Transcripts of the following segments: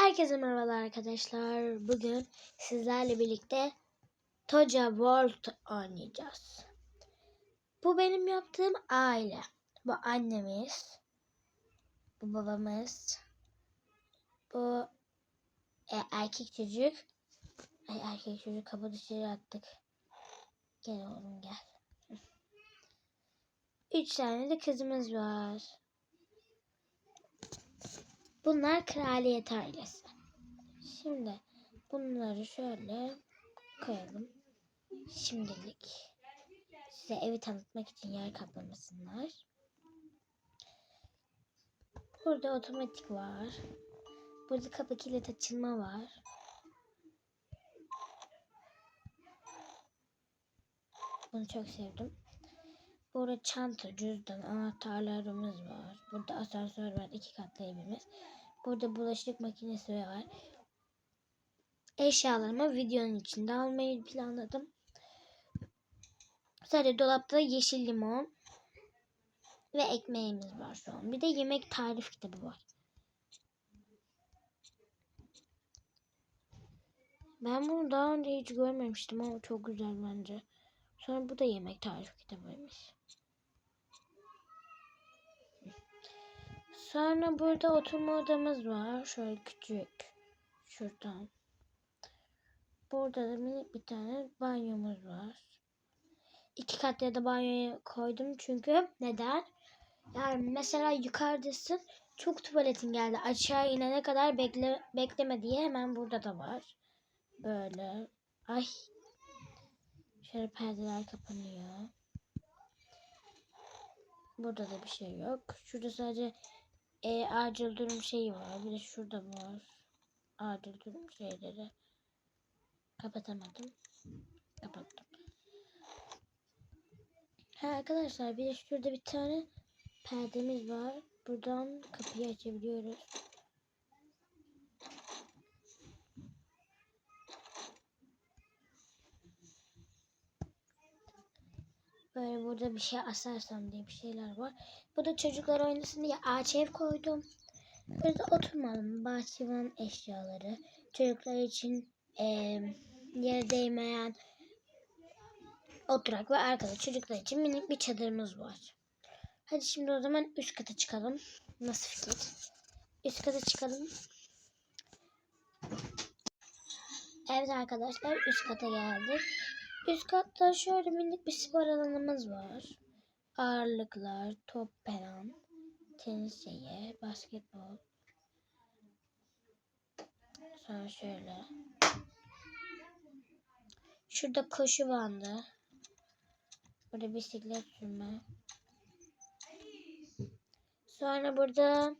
Herkese merhabalar arkadaşlar. Bugün sizlerle birlikte Toca World oynayacağız. Bu benim yaptığım aile. Bu annemiz. Bu babamız. Bu e, erkek çocuk. Ay, erkek çocuk kapı dışarı attık. Gel oğlum gel. Üç tane de kızımız var. Bunlar kraliyet ailesi. Şimdi bunları şöyle koyalım. Şimdilik size evi tanıtmak için yer kaplamasınlar. Burada otomatik var. Burada kapı kilit açılma var. Bunu çok sevdim. Burada çanta, cüzdan, anahtarlarımız var. Burada asansör var. iki katlı evimiz. Burada bulaşık makinesi var. Eşyalarımı videonun içinde almayı planladım. Sadece dolapta yeşil limon ve ekmeğimiz var şu an. Bir de yemek tarif kitabı var. Ben bunu daha önce hiç görmemiştim ama çok güzel bence. Sonra bu da yemek tarif kitabıymış. Sonra burada oturma odamız var. Şöyle küçük. Şuradan. Burada da minik bir tane banyomuz var. İki katlı ya da banyoya koydum çünkü neden? Yani mesela yukarıdasın çok tuvaletin geldi. Aşağı inene kadar bekle, bekleme diye hemen burada da var. Böyle. Ay. Şöyle perdeler kapanıyor. Burada da bir şey yok. Şurada sadece e, acil durum şeyi var. Bir de şurada var. Acil durum şeyleri. Kapatamadım. Kapattım. Ha arkadaşlar bir de şurada bir tane perdemiz var. Buradan kapıyı açabiliyoruz. Böyle burada bir şey asarsam diye bir şeyler var. Burada çocuklar oynasın diye ağaç ev koydum. Burada oturmalım. Bahçıvan eşyaları. Çocuklar için e, yere değmeyen oturak ve arkada çocuklar için minik bir çadırımız var. Hadi şimdi o zaman üst kata çıkalım. Nasıl fikir? Üst kata çıkalım. Evet arkadaşlar üst kata geldik. Üst katta şöyle minik bir spor alanımız var. Ağırlıklar, top falan, tenis şeyi, basketbol. Sonra şöyle. Şurada koşu bandı. Burada bisiklet sürme. Sonra burada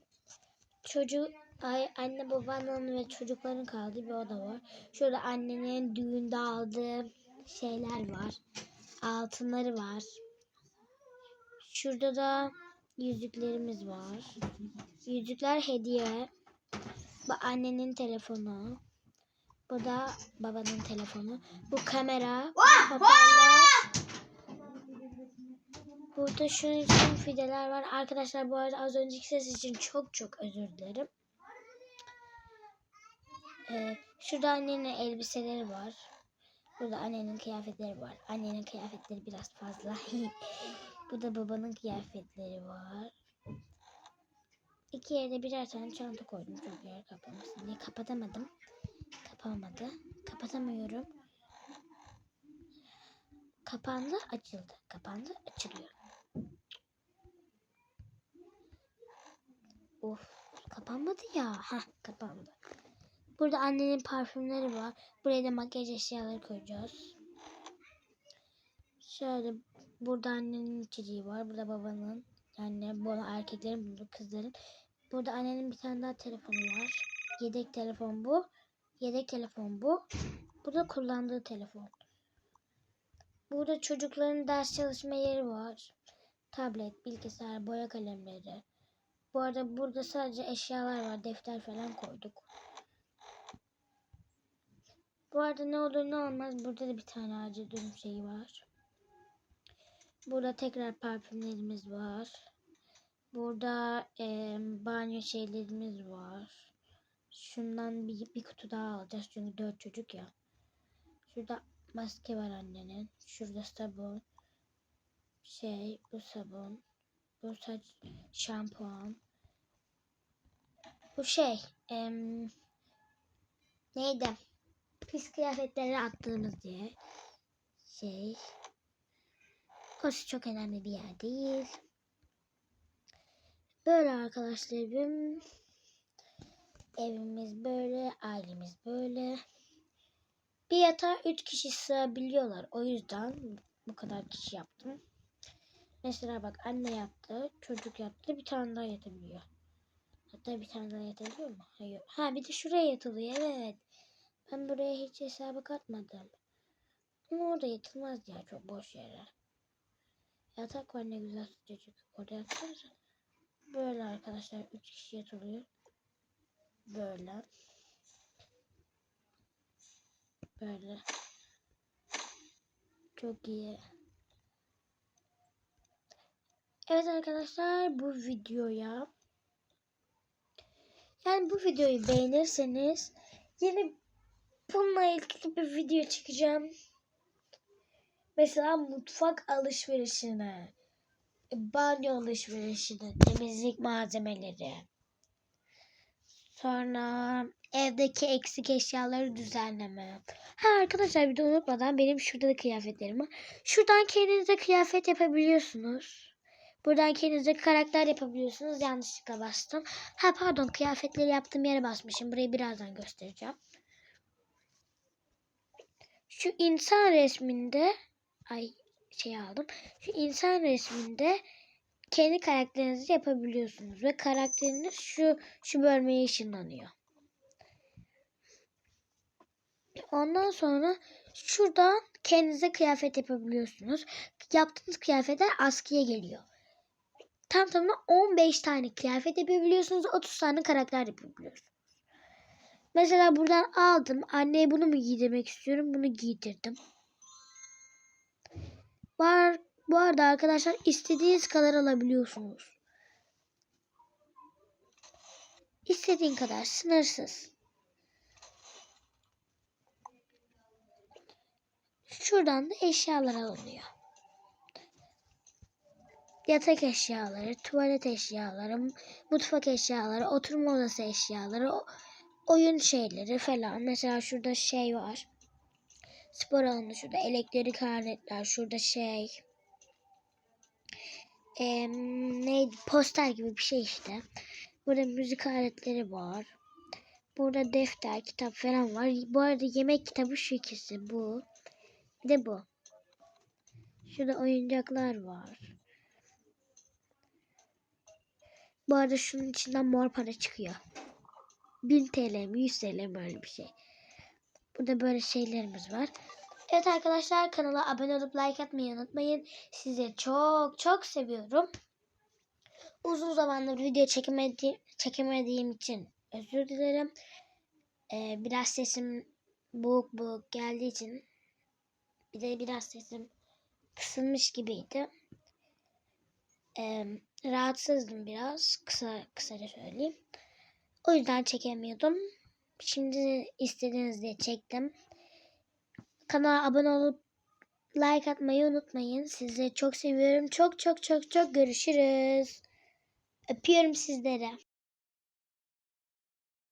çocuk ay anne babanın ve çocukların kaldığı bir oda var. Şurada annenin düğünde aldığı şeyler var. Altınları var. Şurada da yüzüklerimiz var. Yüzükler hediye. Bu annenin telefonu. Bu da babanın telefonu. Bu kamera. Hoparlör. Burada şunun için fideler var. Arkadaşlar bu arada az önceki ses için çok çok özür dilerim. Ee, şurada annenin elbiseleri var. Burada annenin kıyafetleri var. Annenin kıyafetleri biraz fazla. Bu da babanın kıyafetleri var. İki yere birer tane çanta koydum. Çok yer kapamasın diye. Kapatamadım. Kapamadı. Kapatamıyorum. Kapandı, açıldı. Kapandı, açılıyor. Of, kapanmadı ya. Heh, kapandı. Burada annenin parfümleri var. Buraya da makyaj eşyaları koyacağız. Şöyle burada annenin içeceği var. Burada babanın. Yani bu erkeklerin, bu kızların. Burada annenin bir tane daha telefonu var. Yedek telefon bu. Yedek telefon bu. Bu da kullandığı telefon. Burada çocukların ders çalışma yeri var. Tablet, bilgisayar, boya kalemleri. Bu arada burada sadece eşyalar var. Defter falan koyduk. Bu arada ne olur ne olmaz burada da bir tane acil durum şeyi var. Burada tekrar parfümlerimiz var. Burada e, banyo şeylerimiz var. Şundan bir, bir kutu daha alacağız çünkü dört çocuk ya. Şurada maske var annenin. Şurada sabun. Şey bu sabun. Bu saç şampuan. Bu şey. em, neydi? Pis kıyafetleri attığımız diye. Şey. Orası çok önemli bir yer değil. Böyle arkadaşlarım. Evimiz böyle, ailemiz böyle. Bir yatağa üç kişi sığabiliyorlar. O yüzden bu kadar kişi yaptım. Mesela bak anne yattı, çocuk yattı, bir tane daha yatabiliyor. Hatta bir tane daha yatabiliyor mu? Hayır. Ha bir de şuraya yatılıyor. Evet. Ben buraya hiç hesaba katmadım. Ama orada yatılmaz ya çok boş yere. Yatak var ne güzel sıcacık. Orada yatsanıza. Böyle arkadaşlar 3 kişi yatılıyor. Böyle. Böyle. Çok iyi. Evet arkadaşlar bu videoya yani bu videoyu beğenirseniz yine bununla ilgili bir video çekeceğim. Mesela mutfak alışverişine, banyo alışverişine, temizlik malzemeleri. Sonra evdeki eksik eşyaları düzenleme. Ha arkadaşlar bir de unutmadan benim şurada da kıyafetlerim var. Şuradan kendinize kıyafet yapabiliyorsunuz. Buradan kendinize karakter yapabiliyorsunuz. Yanlışlıkla bastım. Ha pardon kıyafetleri yaptığım yere basmışım. Burayı birazdan göstereceğim. Şu insan resminde ay şey aldım. Şu insan resminde kendi karakterinizi yapabiliyorsunuz ve karakteriniz şu şu bölmeye ışınlanıyor. Ondan sonra şuradan kendinize kıyafet yapabiliyorsunuz. Yaptığınız kıyafetler askıya geliyor. Tam tamına 15 tane kıyafet yapabiliyorsunuz. 30 tane karakter yapabiliyorsunuz. Mesela buradan aldım. Anneye bunu mu giydirmek istiyorum? Bunu giydirdim. Var, bu arada arkadaşlar istediğiniz kadar alabiliyorsunuz. İstediğin kadar sınırsız. Şuradan da eşyalar alınıyor. Yatak eşyaları, tuvalet eşyaları, mutfak eşyaları, oturma odası eşyaları, oyun şeyleri falan. Mesela şurada şey var. Spor alanı şurada elektrik aletler, şurada şey em, neydi poster gibi bir şey işte. Burada müzik aletleri var. Burada defter, kitap falan var. Bu arada yemek kitabı şu ikisi bu. Bir de bu. Şurada oyuncaklar var. Bu arada şunun içinden mor para çıkıyor. 1000 TL mi 100 TL mi öyle bir şey. Burada böyle şeylerimiz var. Evet arkadaşlar kanala abone olup like atmayı unutmayın. Sizi çok çok seviyorum. Uzun zamandır video çekemedi çekemediğim için özür dilerim. Ee, biraz sesim boğuk boğuk geldiği için bir de biraz sesim kısılmış gibiydi. Ee, rahatsızdım biraz. Kısa kısaca söyleyeyim. O yüzden çekemiyordum. Şimdi istediğiniz diye çektim. Kanala abone olup like atmayı unutmayın. Sizi çok seviyorum. Çok çok çok çok görüşürüz. Öpüyorum sizlere.